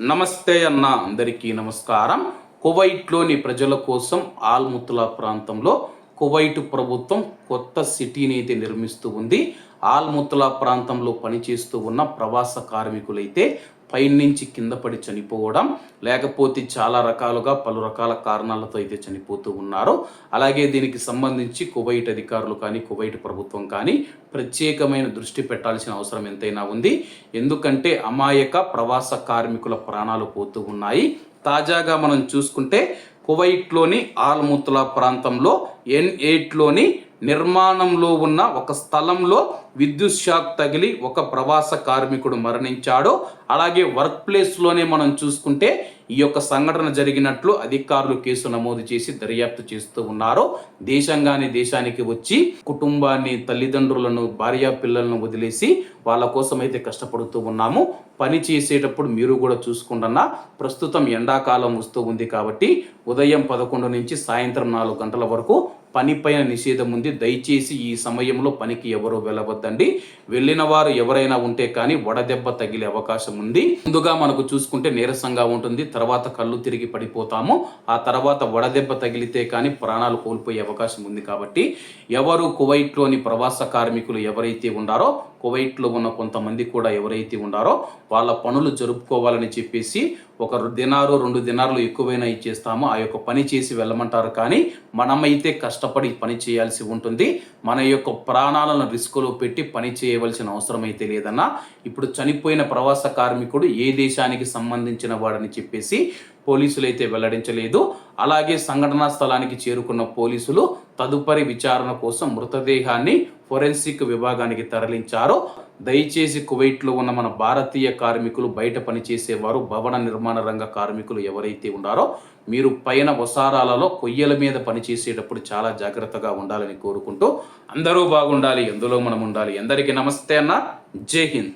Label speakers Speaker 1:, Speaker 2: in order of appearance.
Speaker 1: నమస్తే అన్న అందరికీ నమస్కారం. కువైట్లోని ప్రజల కోసం ఆల్ముతులా ప్రాంతంలో కువైట్ ప్రభుత్వం కొత్త సిటీని అయితే నిర్మిస్తూ ఉంది. ఆల్ముతులా ప్రాంతంలో పనిచేస్తూ ఉన్న ప్రవాస కార్మికులైతే పైనుంచి కింద పడి చనిపోవడం లేకపోతే చాలా రకాలుగా పలు రకాల కారణాలతో అయితే చనిపోతూ ఉన్నారు. అలాగే దీనికి సంబంధించి కువైట్ అధికారులు కానీ కువైట్ ప్రభుత్వం కానీ ప్రత్యేకమైన దృష్టి పెట్టాల్సిన అవసరం ఎంతైనా ఉంది. ఎందుకంటే అమాయక ప్రవాస కార్మికుల ప్రాణాలు పోతూ ఉన్నాయి. తాజాగా మనం చూసుకుంటే కువైట్లోని ఆల్ముతులా ప్రాంతంలో ఎన్ ఎయిట్లోని నిర్మాణంలో ఉన్న ఒక స్థలంలో విద్యుత్ షాక్ తగిలి ఒక ప్రవాస కార్మికుడు మరణించాడు. అలాగే వర్క్ ప్లేస్లోనే మనం చూసుకుంటే ఈ యొక్క సంఘటన జరిగినట్లు అధికారులు కేసు నమోదు చేసి దర్యాప్తు చేస్తూ ఉన్నారు. దేశంగానే దేశానికి వచ్చి కుటుంబాన్ని తల్లిదండ్రులను భార్యా పిల్లలను వదిలేసి వాళ్ళ కోసం అయితే కష్టపడుతూ ఉన్నాము. పని చేసేటప్పుడు మీరు కూడా చూసుకుంటున్నా ప్రస్తుతం ఎండాకాలం వస్తూ ఉంది కాబట్టి ఉదయం పదకొండు నుంచి సాయంత్రం నాలుగు గంటల వరకు పనిపైన నిషేధం ఉంది. దయచేసి ఈ సమయంలో పనికి ఎవరు వెళ్ళవద్దండి. వెళ్ళిన వారు ఎవరైనా ఉంటే కానీ వడదెబ్బ తగిలే అవకాశం ఉంది. ముందుగా మనకు చూసుకుంటే నీరసంగా ఉంటుంది. తర్వాత కళ్ళు తిరిగి పడిపోతాము. ఆ తర్వాత వడదెబ్బ తగిలితే కానీ ప్రాణాలు కోల్పోయే అవకాశం ఉంది కాబట్టి ఎవరు కువైట్లోని ప్రవాస కార్మికులు ఎవరైతే ఉన్నారో కువైట్లో ఉన్న కొంతమంది కూడా ఎవరైతే ఉన్నారో వాళ్ళ పనులు జరుపుకోవాలని చెప్పేసి ఒక దినారు రెండు దినారులు ఎక్కువైనా ఇచ్చేస్తామో. ఆ యొక్క పని చేసి వెళ్ళమంటారు. కానీ మనమైతే కష్టపడి పని చేయాల్సి ఉంటుంది. మన యొక్క ప్రాణాలను రిస్కులో పెట్టి పని చేయవలసిన అవసరం అయితే లేదన్నా ఇప్పుడు చనిపోయిన ప్రవాస కార్మికుడు ఏ దేశానికి సంబంధించిన వాడని చెప్పేసి పోలీసులు అయితే వెల్లడించలేదు. అలాగే సంఘటనా స్థలానికి చేరుకున్న పోలీసులు తదుపరి విచారణ కోసం మృతదేహాన్ని ఫోరెన్సిక్ విభాగానికి తరలించారు. దయచేసి కువైట్లో ఉన్న మన భారతీయ కార్మికులు బయట పనిచేసేవారు భవన నిర్మాణ రంగ కార్మికులు ఎవరైతే ఉన్నారో మీరు పైన వసారాలలో కొయ్యల మీద పనిచేసేటప్పుడు చాలా జాగ్రత్తగా ఉండాలని కోరుకుంటూ అందరూ బాగుండాలి ఎందులో మనం ఉండాలి. అందరికీ నమస్తే అన్న. జై హింద్.